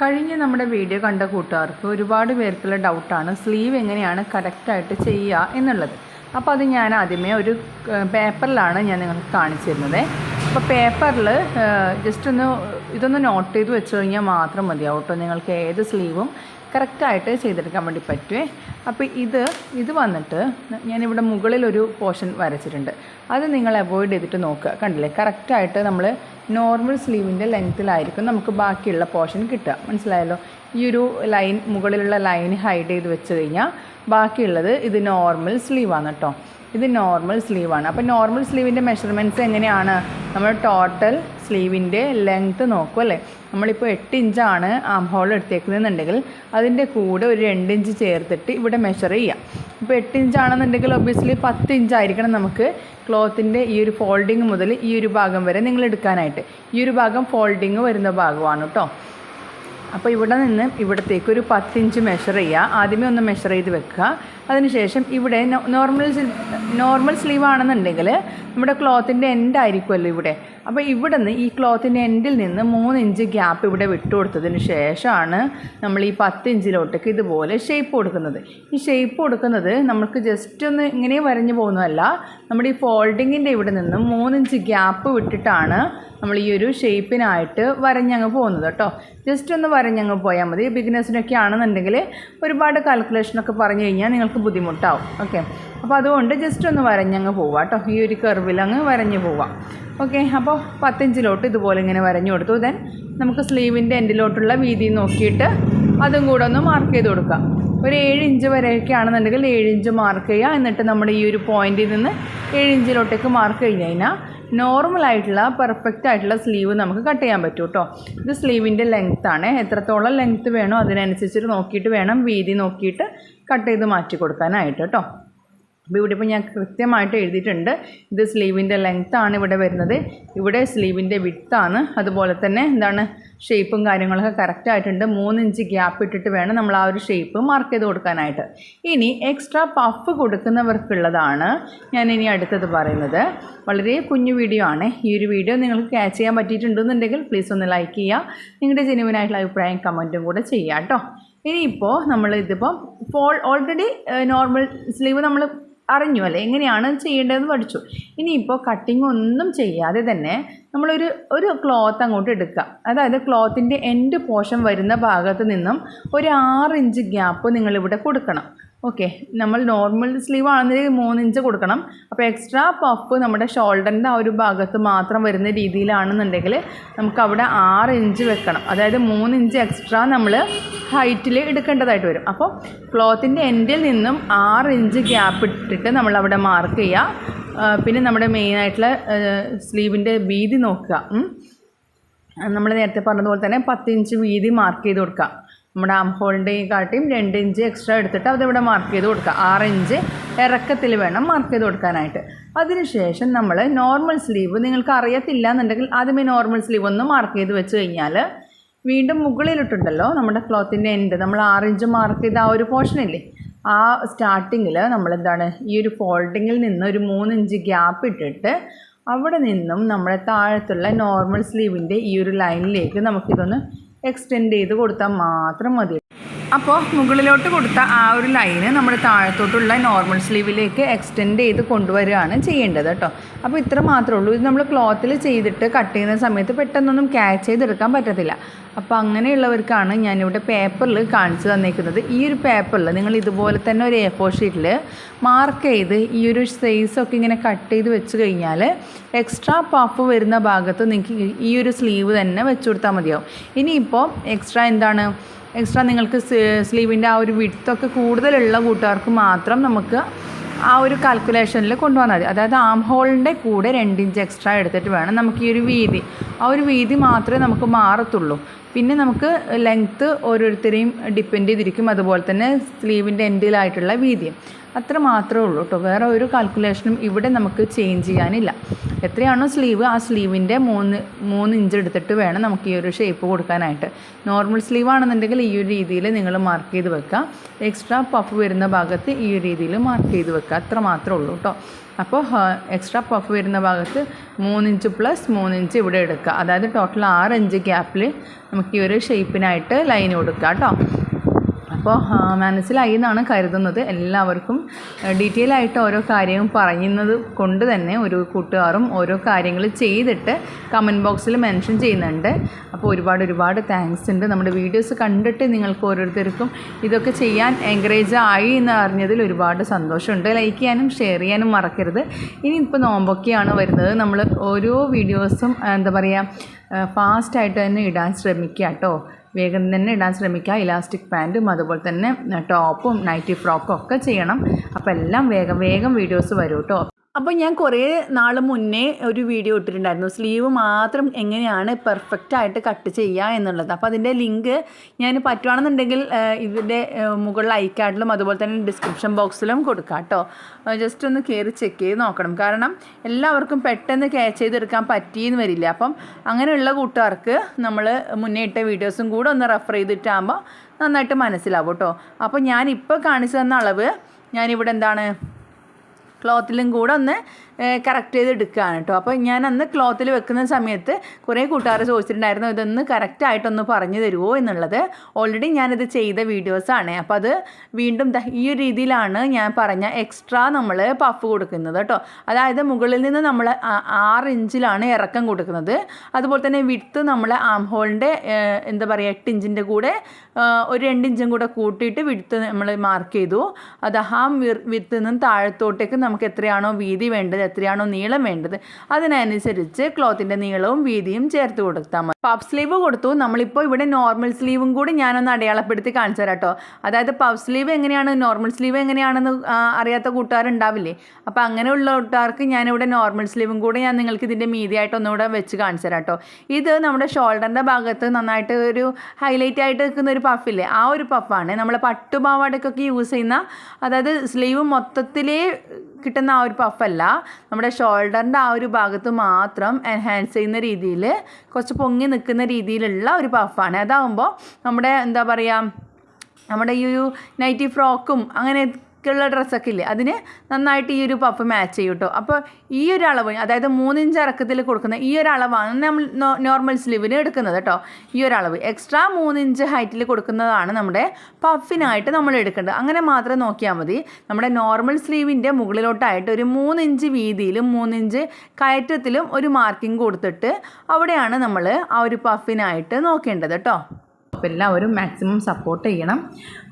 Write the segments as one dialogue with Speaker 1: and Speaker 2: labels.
Speaker 1: കഴിഞ്ഞ നമ്മുടെ വീഡിയോ കണ്ട കൂട്ടുകാർക്ക് ഒരുപാട് പേർക്കുള്ള ഡൗട്ടാണ് സ്ലീവ് എങ്ങനെയാണ് കറക്റ്റായിട്ട് ചെയ്യുക എന്നുള്ളത്. അപ്പോൾ അത് ഞാൻ ആദ്യമേ ഒരു പേപ്പറിലാണ് ഞാൻ നിങ്ങൾക്ക് കാണിച്ചു തരുന്നത് അപ്പോൾ പേപ്പറിൽ ജസ്റ്റ് ഒന്ന് ഇതൊന്ന് നോട്ട് ചെയ്ത് വെച്ച് കഴിഞ്ഞാൽ മാത്രം മതിയാവും കേട്ടോ. നിങ്ങൾക്ക് ഏത് സ്ലീവും കറക്റ്റായിട്ട് ചെയ്തെടുക്കാൻ വേണ്ടി പറ്റുമേ അപ്പോൾ ഇത് ഇത് വന്നിട്ട് ഞാനിവിടെ മുകളിലൊരു പോർഷൻ വരച്ചിട്ടുണ്ട്. അത് നിങ്ങൾ അവോയ്ഡ് ചെയ്തിട്ട് നോക്കുക. കണ്ടില്ലേ? കറക്റ്റായിട്ട് നമ്മൾ നോർമൽ സ്ലീവിന്റെ ലെങ്ത്തിലായിരിക്കും നമുക്ക് ബാക്കിയുള്ള പോർഷൻ കിട്ടുക. മനസ്സിലായല്ലോ? ഈ ഒരു ലൈൻ മുകളിലുള്ള ലൈൻ ഹൈഡ് ചെയ്ത് വെച്ച് കഴിഞ്ഞാൽ ബാക്കിയുള്ളത് ഇത് നോർമൽ സ്ലീവാണ് കേട്ടോ. ഇത് നോർമൽ സ്ലീവാണ്. അപ്പോൾ നോർമൽ സ്ലീവിന്റെ മെഷർമെന്റ്സ് എങ്ങനെയാണ്? നമ്മൾ ടോട്ടൽ സ്ലീവിന്റെ ലെങ്ത്ത് നോക്കും അല്ലേ? നമ്മളിപ്പോൾ എട്ട് ഇഞ്ചാണ് ആം ഹോൾ എടുത്തേക്കുന്നതെന്നുണ്ടെങ്കിൽ അതിന്റെ കൂടെ ഒരു രണ്ട് ഇഞ്ച് ചേർത്തിട്ട് ഇവിടെ മെഷർ ചെയ്യാം. ഇപ്പോൾ എട്ട് ഇഞ്ചാണെന്നുണ്ടെങ്കിൽ ഒബ്വിയസ്ലി പത്ത് ഇഞ്ചായിരിക്കണം നമുക്ക് ക്ലോത്തിന്റെ ഈ ഒരു ഫോൾഡിങ് മുതൽ ഈ ഒരു ഭാഗം വരെ നിങ്ങൾ എടുക്കാനായിട്ട്. ഈ ഒരു ഭാഗം ഫോൾഡിങ് വരുന്ന ഭാഗമാണ് കേട്ടോ അപ്പോൾ ഇവിടെ നിന്ന് ഇവിടത്തേക്ക് ഒരു പത്തിഞ്ച് മെഷർ ചെയ്യുക. ആദ്യമേ ഒന്ന് മെഷർ ചെയ്ത് വെക്കുക. അതിനുശേഷം ഇവിടെ നോർമൽ നോർമൽ സ്ലീവ് ആണെന്നുണ്ടെങ്കിൽ നമ്മുടെ ക്ലോത്തിന്റെ എൻഡ് ആയിരിക്കുമല്ലോ ഇവിടെ. അപ്പോൾ ഇവിടെ നിന്ന് ഈ ക്ലോത്തിന്റെ എൻഡിൽ നിന്ന് മൂന്ന് ഇഞ്ച് ഗ്യാപ്പ് ഇവിടെ വിട്ടു കൊടുത്തതിന് ശേഷമാണ് നമ്മൾ ഈ പത്ത് ഇഞ്ചിലോട്ടേക്ക് ഇതുപോലെ ഷേപ്പ് കൊടുക്കുന്നത്. ഈ ഷേപ്പ് കൊടുക്കുന്നത് നമുക്ക് ജസ്റ്റ് ഒന്ന് ഇങ്ങനെ വരഞ്ഞു പോകുന്നതല്ല നമ്മുടെ ഈ ഫോൾഡിങ്ങിന്റെ ഇവിടെ നിന്ന് മൂന്നിഞ്ച് ഗ്യാപ്പ് വിട്ടിട്ടാണ് നമ്മൾ ഈ ഒരു ഷേപ്പിനായിട്ട് വരഞ്ഞങ്ങ് പോകുന്നത് കേട്ടോ. ജസ്റ്റ് ഒന്ന് വരഞ്ഞങ്ങ് പോയാൽ മതി. ബിഗിനേഴ്സിനൊക്കെ ആണെന്നുണ്ടെങ്കിൽ ഒരുപാട് കാൽക്കുലേഷനൊക്കെ പറഞ്ഞു കഴിഞ്ഞാൽ നിങ്ങൾക്ക് ബുദ്ധിമുട്ടാവും. ഓക്കെ അപ്പോൾ അതുകൊണ്ട് ജസ്റ്റ് ഒന്ന് വരഞ്ഞങ്ങ് പോവാം കേട്ടോ. ഈ ഒരു കർവിൽ അങ്ങ് വരഞ്ഞു പോവാം. ഓക്കെ അപ്പോൾ പത്തിഞ്ചിലോട്ട് ഇതുപോലെ ഇങ്ങനെ വരഞ്ഞു കൊടുത്തു. ദെൻ നമുക്ക് സ്ലീവിന്റെ എൻഡിലോട്ടുള്ള വീതി നോക്കിയിട്ട് അതും കൂടെ ഒന്ന് മാർക്ക് ചെയ്ത് കൊടുക്കാം. ഒരു ഏഴ് ഇഞ്ച് വരെയൊക്കെ ആണെന്നുണ്ടെങ്കിൽ ഏഴ് ഇഞ്ച് മാർക്ക് ചെയ്യുക. എന്നിട്ട് നമ്മുടെ ഈ ഒരു പോയിന്റിൽ നിന്ന് ഏഴ് ഇഞ്ചിലോട്ടേക്ക് മാർക്ക് കഴിഞ്ഞ് കഴിഞ്ഞാൽ നോർമലായിട്ടുള്ള പെർഫെക്റ്റ് ആയിട്ടുള്ള സ്ലീവ് നമുക്ക് കട്ട് ചെയ്യാൻ പറ്റും കേട്ടോ ഇത് സ്ലീവിന്റെ ആണ്. എത്രത്തോളം ലെങ്ത്ത് വേണോ അതിനനുസരിച്ചിട്ട് നോക്കിയിട്ട് വേണം വീതി നോക്കിയിട്ട് കട്ട് ചെയ്ത് മാറ്റി കൊടുക്കാനായിട്ട് കേട്ടോ അപ്പോൾ ഇവിടെ ഇപ്പോൾ ഞാൻ കൃത്യമായിട്ട് എഴുതിയിട്ടുണ്ട്. ഇത് സ്ലീവിന്റെ ലെങ്ത് ആണ് ഇവിടെ വരുന്നത്. ഇവിടെ സ്ലീവിന്റെ വിട്ടാണ് അതുപോലെ തന്നെ എന്താണ് ഷേപ്പും കാര്യങ്ങളൊക്കെ കറക്റ്റ് ആയിട്ടുണ്ട്. മൂന്ന് ഇഞ്ച് ഗ്യാപ്പ് ഇട്ടിട്ട് വേണം നമ്മൾ ആ ഒരു ഷേപ്പ് മാർക്ക് ചെയ്ത് കൊടുക്കാനായിട്ട്. ഇനി എക്സ്ട്രാ പഫ് കൊടുക്കുന്നവർക്കുള്ളതാണ് ഞാൻ ഇനി അടുത്തത് പറയുന്നത്. വളരെ കുഞ്ഞു വീഡിയോ ആണ്. ഈ ഒരു വീഡിയോ നിങ്ങൾക്ക് ക്യാച്ച് ചെയ്യാൻ പറ്റിയിട്ടുണ്ടെന്നുണ്ടെങ്കിൽ പ്ലീസ് ഒന്ന് ലൈക്ക് ചെയ്യുക. നിങ്ങളുടെ ജെനുവിനായിട്ടുള്ള അഭിപ്രായം കമന്റും കൂടെ ചെയ്യുക കേട്ടോ. ഇനിയിപ്പോൾ നമ്മൾ ഇതിപ്പോൾ ഫോൾ ഓൾറെഡി നോർമൽ സ്ലീവ് നമ്മൾ അറിഞ്ഞു അല്ലേ? എങ്ങനെയാണ് ചെയ്യേണ്ടതെന്ന് പഠിച്ചു. ഇനിയിപ്പോൾ കട്ടിങ് ഒന്നും ചെയ്യാതെ തന്നെ നമ്മളൊരു ഒരു ക്ലോത്ത് അങ്ങോട്ട് എടുക്കുക അതായത് ക്ലോത്തിന്റെ എൻഡ് പോഷൻ വരുന്ന ഭാഗത്ത് നിന്നും ഒരു ആറ് ഇഞ്ച് ഗ്യാപ്പ് നിങ്ങളിവിടെ കൊടുക്കണം. ഓക്കെ നമ്മൾ നോർമൽ സ്ലീവ് ആണെന്നുണ്ടെങ്കിൽ മൂന്ന് ഇഞ്ച് കൊടുക്കണം. അപ്പോൾ എക്സ്ട്രാ പഫ് നമ്മുടെ ഷോൾഡറിന്റെ ആ ഒരു ഭാഗത്ത് മാത്രം വരുന്ന രീതിയിലാണെന്നുണ്ടെങ്കിൽ നമുക്ക് അവിടെ ആറ് ഇഞ്ച് വെക്കണം. അതായത് മൂന്ന് ഇഞ്ച് എക്സ്ട്രാ നമ്മൾ ഹൈറ്റിൽ എടുക്കേണ്ടതായിട്ട് വരും. അപ്പോൾ ക്ലോത്തിന്റെ എൻഡിൽ നിന്നും ആറ് ഇഞ്ച് ഗ്യാപ്പ് ഇട്ടിട്ട് നമ്മൾ അവിടെ മാർക്ക് ചെയ്യുക പിന്നെ നമ്മുടെ മെയിനായിട്ടുള്ള സ്ലീവിന്റെ വീതി നോക്കുക. നമ്മൾ നേരത്തെ പറഞ്ഞതുപോലെ തന്നെ പത്ത് ഇഞ്ച് വീതി മാർക്ക് ചെയ്ത് കൊടുക്കുക. നമ്മുടെ ആം ഹോളിന്റെ കാട്ടിയും രണ്ട് ഇഞ്ച് എക്സ്ട്രാ എടുത്തിട്ട് അതിവിടെ മാർക്ക് ചെയ്ത് കൊടുക്കുക. ആറ് ഇഞ്ച് ഇറക്കത്തിൽ വേണം മാർക്ക് ചെയ്ത് കൊടുക്കാനായിട്ട്. അതിനുശേഷം നമ്മൾ നോർമൽ സ്ലീവ് നിങ്ങൾക്ക് അറിയത്തില്ല എന്നുണ്ടെങ്കിൽ ആദ്യമേ നോർമൽ സ്ലീവ് ഒന്ന് മാർക്ക് ചെയ്ത് വെച്ച് കഴിഞ്ഞാൽ വീണ്ടും മുകളിലിട്ടുണ്ടല്ലോ നമ്മുടെ ക്ലോത്തിന്റെ എൻഡ് നമ്മൾ ആറ് ഇഞ്ച് മാർക്ക് ചെയ്ത ആ ഒരു പോർഷനില്ലേ ആ സ്റ്റാർട്ടിങ്ങിൽ നമ്മളെന്താണ് ഈ ഒരു ഫോൾഡിങ്ങിൽ നിന്ന് ഒരു മൂന്ന് ഇഞ്ച് ഗ്യാപ്പ് ഇട്ടിട്ട് അവിടെ നിന്നും നമ്മുടെ താഴത്തുള്ള നോർമൽ സ്ലീവിന്റെ ഈ ഒരു ലൈനിലേക്ക് നമുക്കിതൊന്ന് എക്സ്റ്റെൻഡ് ചെയ്ത് കൊടുത്താൽ മാത്രം മതി. അപ്പോൾ മുകളിലോട്ട് കൊടുത്ത ആ ഒരു ലൈന് നമ്മൾ താഴത്തോട്ടുള്ള നോർമൽ സ്ലീവിലേക്ക് എക്സ്റ്റെൻഡ് ചെയ്ത് കൊണ്ടുവരികയാണ് ചെയ്യേണ്ടത് കേട്ടോ. അപ്പോൾ ഇത്ര മാത്രമേ ഉള്ളൂ. ഇത് നമ്മൾ ക്ലോത്തിൽ ചെയ്തിട്ട് കട്ട് ചെയ്യുന്ന സമയത്ത് പെട്ടെന്നൊന്നും ക്യാച്ച് ചെയ്തെടുക്കാൻ പറ്റത്തില്ല. അപ്പോൾ അങ്ങനെയുള്ളവർക്കാണ് ഞാനിവിടെ പേപ്പറിൽ കാണിച്ചു തന്നേക്കുന്നത്. ഈ ഒരു പേപ്പറിൽ നിങ്ങൾ ഇതുപോലെ തന്നെ ഒരു എ ഫോർ ഷീറ്റിൽ മാർക്ക് ചെയ്ത് ഈ ഒരു സൈസൊക്കെ ഇങ്ങനെ കട്ട് ചെയ്ത് വെച്ച് കഴിഞ്ഞാൽ എക്സ്ട്രാ പഫ് വരുന്ന ഭാഗത്ത് നിങ്ങൾക്ക് ഈ ഒരു സ്ലീവ് തന്നെ വെച്ച് കൊടുത്താൽ മതിയാവും. ഇനിയിപ്പോൾ എക്സ്ട്രാ എന്താണ്? എക്സ്ട്രാ നിങ്ങൾക്ക് സ്ലീവിന്റെ ആ ഒരു വിട്തൊക്കെ കൂടുതലുള്ള കൂട്ടുകാർക്ക് മാത്രം നമുക്ക് ആ ഒരു കാൽക്കുലേഷനിൽ കൊണ്ടുവന്നാൽ മതി. അതായത് ആം ഹോളിന്റെ കൂടെ രണ്ട് ഇഞ്ച് എക്സ്ട്രാ എടുത്തിട്ട് വേണം നമുക്ക് ഈ ഒരു വീതി. ആ ഒരു വീതി മാത്രമേ നമുക്ക് മാറത്തുള്ളൂ. പിന്നെ നമുക്ക് ലെങ്ത്ത് ഓരോരുത്തരെയും ഡിപ്പെൻഡ് ചെയ്തിരിക്കും. അതുപോലെ തന്നെ സ്ലീവിന്റെ എൻഡിലായിട്ടുള്ള വീതിയും. അത്ര മാത്രമേ ഉള്ളൂ കേട്ടോ. വേറെ ഒരു കാൽക്കുലേഷനും ഇവിടെ നമുക്ക് ചേഞ്ച് ചെയ്യാനില്ല. എത്രയാണോ സ്ലീവ് ആ സ്ലീവിന്റെ മൂന്ന് മൂന്ന് ഇഞ്ച് എടുത്തിട്ട് വേണം നമുക്ക് ഈ ഒരു ഷേപ്പ് കൊടുക്കാനായിട്ട്. നോർമൽ സ്ലീവ് ആണെന്നുണ്ടെങ്കിൽ ഈ ഒരു രീതിയിൽ നിങ്ങൾ മാർക്ക് ചെയ്ത് വെക്കുക. എക്സ്ട്രാ പഫ് വരുന്ന ഭാഗത്ത് ഈ ഒരു രീതിയിൽ മാർക്ക് ചെയ്ത് വെക്കുക. അത്ര മാത്രമേ ഉള്ളൂ കേട്ടോ. അപ്പോൾ എക്സ്ട്രാ പഫ് വരുന്ന ഭാഗത്ത് മൂന്നിഞ്ച് പ്ലസ് മൂന്നിഞ്ച് ഇവിടെ എടുക്കുക. അതായത് ടോട്ടൽ ആറ് ഇഞ്ച് ഗ്യാപ്പിൽ നമുക്ക് ഈ ഒരു ഷേപ്പിനായിട്ട് ലൈൻ കൊടുക്കുക കേട്ടോ. അപ്പോൾ മനസ്സിലായി എന്നാണ് കരുതുന്നത്. എല്ലാവർക്കും ഡീറ്റെയിൽ ആയിട്ട് ഓരോ കാര്യവും പറയുന്നത് കൊണ്ട് തന്നെ ഒരു കൂട്ടുകാരും ഓരോ കാര്യങ്ങൾ ചെയ്തിട്ട് കമന്റ് ബോക്സിൽ മെൻഷൻ ചെയ്യുന്നുണ്ട്. അപ്പോൾ ഒരുപാട് ഒരുപാട് താങ്ക്സ് ഉണ്ട്. നമ്മുടെ വീഡിയോസ് കണ്ടിട്ട് നിങ്ങൾക്ക് ഓരോരുത്തർക്കും ഇതൊക്കെ ചെയ്യാൻ എൻകറേജ് ആയി എന്ന് അറിഞ്ഞതിൽ ഒരുപാട് സന്തോഷമുണ്ട്. ലൈക്ക് ചെയ്യാനും ഷെയർ ചെയ്യാനും മറക്കരുത്. ഇനി ഇപ്പോൾ നോമ്പൊക്കെയാണ് വരുന്നത്. നമ്മൾ ഓരോ വീഡിയോസും എന്താ പറയുക ഫാസ്റ്റായിട്ട് തന്നെ ഇടാൻ ശ്രമിക്കുക കേട്ടോ വേഗം തന്നെ ഇടാൻ ശ്രമിക്കുക ഇലാസ്റ്റിക് പാന്റും അതുപോലെ തന്നെ ടോപ്പും നൈറ്റി ഫ്രോക്കും ഒക്കെ ചെയ്യണം. അപ്പോൾ എല്ലാം വേഗം വേഗം വീഡിയോസ് വരും കേട്ടോ അപ്പോൾ ഞാൻ കുറേ നാൾ മുന്നേ ഒരു വീഡിയോ ഇട്ടിട്ടുണ്ടായിരുന്നു. സ്ലീവ് മാത്രം എങ്ങനെയാണ് പെർഫെക്റ്റ് ആയിട്ട് കട്ട് ചെയ്യുക എന്നുള്ളത്. അപ്പോൾ അതിന്റെ ലിങ്ക് ഞാൻ പറ്റുവാണെന്നുണ്ടെങ്കിൽ ഇതിന്റെ മുകളിൽ ഐക്കാർഡിലും അതുപോലെ തന്നെ ഡിസ്ക്രിപ്ഷൻ ബോക്സിലും കൊടുക്കാം കേട്ടോ ജസ്റ്റ് ഒന്ന് കയറി ചെക്ക് ചെയ്ത് നോക്കണം. കാരണം എല്ലാവർക്കും പെട്ടെന്ന് ക്യാച്ച് ചെയ്തെടുക്കാൻ പറ്റിയെന്ന് വരില്ല. അപ്പം അങ്ങനെയുള്ള കൂട്ടുകാർക്ക് നമ്മൾ മുന്നേ ഇട്ട വീഡിയോസും കൂടെ ഒന്ന് റെഫർ ചെയ്തിട്ടാകുമ്പോൾ നന്നായിട്ട് മനസ്സിലാവും കേട്ടോ അപ്പോൾ ഞാൻ ഇപ്പോൾ കാണിച്ചു തന്ന അളവ് ഞാനിവിടെ എന്താണ് ക്ലോത്തിലും കൂടെ ഒന്ന് കറക്റ്റ് ചെയ്ത് എടുക്കുകയാണ് കേട്ടോ അപ്പോൾ ഞാൻ അന്ന് ക്ലോത്തിൽ വെക്കുന്ന സമയത്ത് കുറേ കൂട്ടുകാർ ചോദിച്ചിട്ടുണ്ടായിരുന്നു ഇതൊന്ന് കറക്റ്റായിട്ടൊന്ന് പറഞ്ഞു തരുമോ എന്നുള്ളത്. ഓൾറെഡി ഞാനിത് ചെയ്ത വീഡിയോസാണ് അപ്പോൾ അത് വീണ്ടും ഈ ഒരു രീതിയിലാണ് ഞാൻ പറഞ്ഞ എക്സ്ട്രാ നമ്മൾ പഫ് കൊടുക്കുന്നത് കേട്ടോ അതായത് മുകളിൽ നിന്ന് നമ്മൾ ആറ് ഇഞ്ചിലാണ് ഇറക്കം കൊടുക്കുന്നത്. അതുപോലെ തന്നെ വിട്ട് നമ്മൾ ആം ഹോളിന്റെ എന്താ പറയുക എട്ട് ഇഞ്ചിന്റെ കൂടെ ഒരു രണ്ട് ഇഞ്ചും കൂടെ കൂട്ടിയിട്ട് വിടുത്ത് നമ്മൾ മാർക്ക് ചെയ്തു. അത് ആ വിത്ത് നിന്നും താഴത്തോട്ടേക്ക് നമുക്ക് എത്രയാണോ വീതി വേണ്ടത് എത്രയാണോ നീളം വേണ്ടത് അതിനനുസരിച്ച് ക്ലോത്തിന്റെ നീളവും വീതിയും ചേർത്ത് കൊടുത്താൽ മതി. പഫ് സ്ലീവ് കൊടുത്തു. നമ്മളിപ്പോൾ ഇവിടെ നോർമൽ സ്ലീവും കൂടി ഞാനൊന്ന് അടയാളപ്പെടുത്തി കാണിച്ചു തരാം കേട്ടോ. അതായത് പഫ് സ്ലീവ് എങ്ങനെയാണ് നോർമൽ സ്ലീവ് എങ്ങനെയാണെന്ന് അറിയാത്ത കൂട്ടുകാരുണ്ടാവില്ലേ? അപ്പോൾ അങ്ങനെയുള്ള കൂട്ടുകാർക്ക് ഞാനിവിടെ നോർമൽ സ്ലീവും കൂടി ഞാൻ നിങ്ങൾക്ക് ഇതിന്റെ മീതിയായിട്ട് ഒന്നുകൂടെ വെച്ച് കാണിച്ചു തരാം ഇത് നമ്മുടെ ഷോൾഡറിന്റെ ഭാഗത്ത് നന്നായിട്ട് ഒരു ഹൈലൈറ്റ് ആയിട്ട് നിൽക്കുന്ന ഒരു പഫില്ലേ ആ ഒരു പഫാണ് നമ്മൾ പട്ടുപാവാടക്കൊക്കെ യൂസ് ചെയ്യുന്ന അതായത് സ്ലീവ് മൊത്തത്തിലേ കിട്ടുന്ന ആ ഒരു പഫല്ല നമ്മുടെ ഷോൾഡറിന്റെ ആ ഒരു ഭാഗത്ത് മാത്രം എൻഹാൻസ് ചെയ്യുന്ന രീതിയിൽ കുറച്ച് പൊങ്ങി നിൽക്കുന്ന രീതിയിലുള്ള ഒരു പഫാണ് അതാകുമ്പോൾ നമ്മുടെ എന്താ പറയുക നമ്മുടെ ഈ ഒരു നൈറ്റി ഫ്രോക്കും അങ്ങനെയൊക്കെയുള്ള ഡ്രസ്സൊക്കെ ഇല്ലേ? അതിന് നന്നായിട്ട് ഈ ഒരു പഫ് മാച്ച് ചെയ്യും കേട്ടോ അപ്പോൾ ഈ ഒരു അളവ് അതായത് മൂന്നിഞ്ച് ഇറക്കത്തിൽ കൊടുക്കുന്ന ഈ ഒരു അളവാണ് നമ്മൾ നോർമൽ സ്ലീവിന് എടുക്കുന്നത് കേട്ടോ ഈ ഒരു അളവ്. എക്സ്ട്രാ മൂന്നിഞ്ച് ഹൈറ്റിൽ കൊടുക്കുന്നതാണ് നമ്മുടെ പഫിനായിട്ട് നമ്മൾ എടുക്കേണ്ടത്. അങ്ങനെ മാത്രം നോക്കിയാൽ മതി. നമ്മുടെ നോർമൽ സ്ലീവിന്റെ മുകളിലോട്ടായിട്ട് ഒരു മൂന്നിഞ്ച് വീതിയിലും മൂന്നിഞ്ച് കയറ്റത്തിലും ഒരു മാർക്കിംഗ് കൊടുത്തിട്ട് അവിടെയാണ് നമ്മൾ ആ ഒരു പഫിനായിട്ട് നോക്കേണ്ടത് കേട്ടോ അപ്പോൾ എല്ലാവരും മാക്സിമം സപ്പോർട്ട് ചെയ്യണം.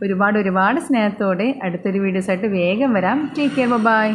Speaker 1: ഒരുപാട് ഒരുപാട് സ്നേഹത്തോടെ അടുത്തൊരു വീഡിയോസായിട്ട് വേഗം വരാം. Take care bye